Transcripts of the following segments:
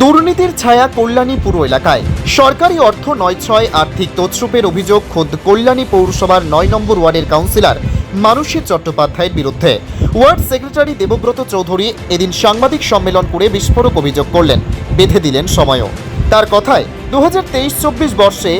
দুর্নীতির ছায়া কল্যাণী পুর এলাকায়। সরকারি অর্থ নয় ছয় আর্থিক তছরূপের অভিযোগ খোদ কল্যাণী পৌরসভার নয় নম্বর ওয়ার্ডের কাউন্সিলর মানসী চট্টোপাধ্যায়ের বিরুদ্ধে। ওয়ার্ড সেক্রেটারি দেবব্রত চৌধুরী এদিন সাংবাদিক সম্মেলন করে বিস্ফোরক অভিযোগ করলেন। বেঁধে দিলেন সময়ও। তার কথায় দু হাজার তেইশ চব্বিশ বর্ষে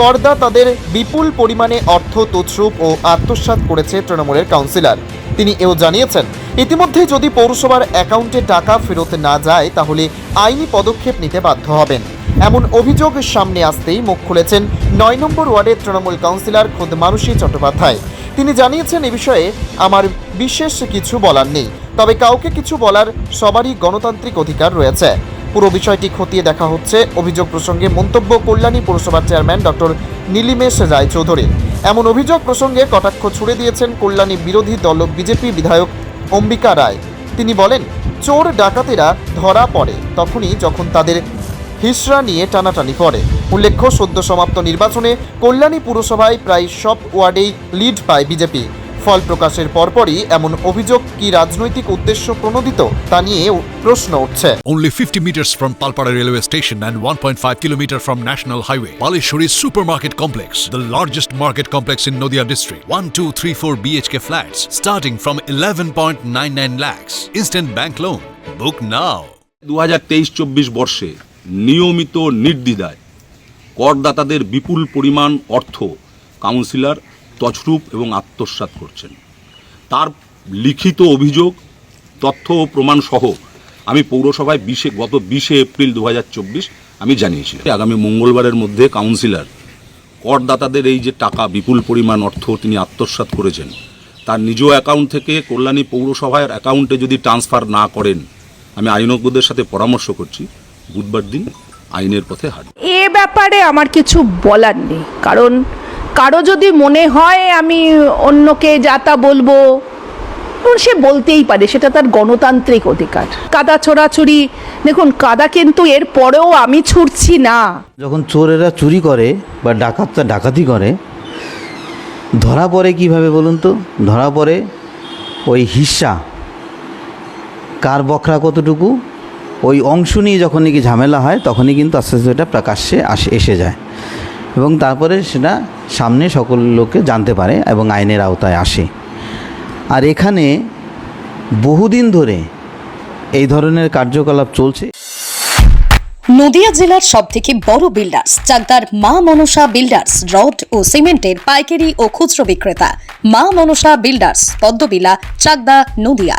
করদা তাদের বিপুল পরিমাণে অর্থ তছরূপ ও আত্মসাৎ করেছে তৃণমূলের কাউন্সিলর। তিনি এও জানিয়েছেন ইতিমধ্যে যদি পৌরসভার অ্যাকাউন্টে টাকা ফেরত না যায়, তাহলে আইনি পদক্ষেপ নিতে বাধ্য হবেন। এমন অভিযোগ সামনে আসতেই মুখ খুলেছেন নয় নম্বর ওয়ার্ডের তৃণমূল কাউন্সিলর খোদ মানসী চট্টোপাধ্যায়। তিনি জানিয়েছেন, এ বিষয়ে আমার বিশেষ কিছু বলার নেই, তবে কাউকে কিছু বলার সবারই গণতান্ত্রিক অধিকার রয়েছে। পুরো বিষয়টি খতিয়ে দেখা হচ্ছে অভিযোগ প্রসঙ্গে মন্তব্য কল্যাণী পৌরসভার চেয়ারম্যান ডক্টর নীলিমেশ রায়চৌধুরী। এমন অভিযোগ প্রসঙ্গে কটাক্ষ ছুড়ে দিয়েছেন কল্যাণী বিরোধী দল বিজেপি বিধায়ক অম্বিকা রায়। তিনি বলেন, চোর ডাকাতেরা ধরা পড়ে তখনই যখন তাদের হিসরা নিয়ে টানাটানি পড়ে উল্লেখ্য, সদ্য সমাপ্ত নির্বাচনে কল্যাণী পুরসভায় প্রায় সব ওয়ার্ডেই লিড পায় বিজেপি। ফল প্রকাশের পরপরই এমন অভিযোগ কি রাজনৈতিক উদ্দেশ্য প্রণোদিত তা নিয়ে প্রশ্ন উঠছে Only 50 meters from Palpara railway station and 1.5 kilometer from National Highway, Palishuri Supermarket Complex, the largest market complex in Noida district. 1, 2, 3, 4 BHK flats starting from 11.99 lakhs. Instant bank loan. Book now. দু হাজার তেইশ চব্বিশ বর্ষে নিয়মিত নির্দ্বিধায় করদাতাদের বিপুল পরিমাণ অর্থ councillor তছরূপ এবং আত্মসাৎ করছেন। তার লিখিত অভিযোগ, তথ্য ও প্রমাণ সহ আমি পৌরসভায় বিশে, গত বিশে এপ্রিল দু হাজার চব্বিশ আমি জানিয়েছি আগামী মঙ্গলবারের মধ্যে কাউন্সিলর, করদাতাদের এই যে টাকা, বিপুল পরিমাণ অর্থ তিনি আত্মসাৎ করেছেন, তার নিজ অ্যাকাউন্ট থেকে কল্যাণী পৌরসভার অ্যাকাউন্টে যদি ট্রান্সফার না করেন, আমি আইনজ্ঞদের সাথে পরামর্শ করছি। বুধবার দিন আইনের পথে হাঁটব। এ ব্যাপারে আমার কিছু বলার নেই, কারণ কারও যদি মনে হয় আমি অন্যকে যা তা বলব সে বলতেই পারে, সেটা তার গণতান্ত্রিক অধিকার। কাদা ছোড়াছুরি দেখুন, কাদা কিন্তু এর পরেও আমি ছুটছি না। যখন চোরেরা চুরি করে বা ডাকাতরা ডাকাতি করে, ধরা পড়ে কীভাবে বলুন তো? ধরা পড়ে ওই হিস্সা কার বকরা কতটুকু? ওই অংশ নিয়ে যখন নাকি ঝামেলা হয়, তখনই কিন্তু আস্তে আস্তে এটা প্রকাশ্যে আসে, এসে যায়। এবং তারপরে সেটা সামনে সকল লোকে জানতে পারে এবং আইনের আওতায় আসে। আর এখানে বহুদিন ধরে এই ধরনের কার্যকলাপ চলছে। নদিয়া জেলার সব থেকে বড় বিল্ডার্স চাকদার মা মনসা বিল্ডার্স রড ও সিমেন্টের পাইকারি ও খুচরো বিক্রেতা। মা মনসা বিল্ডার্স পদ্মবিলা, চাকদা, নদিয়া।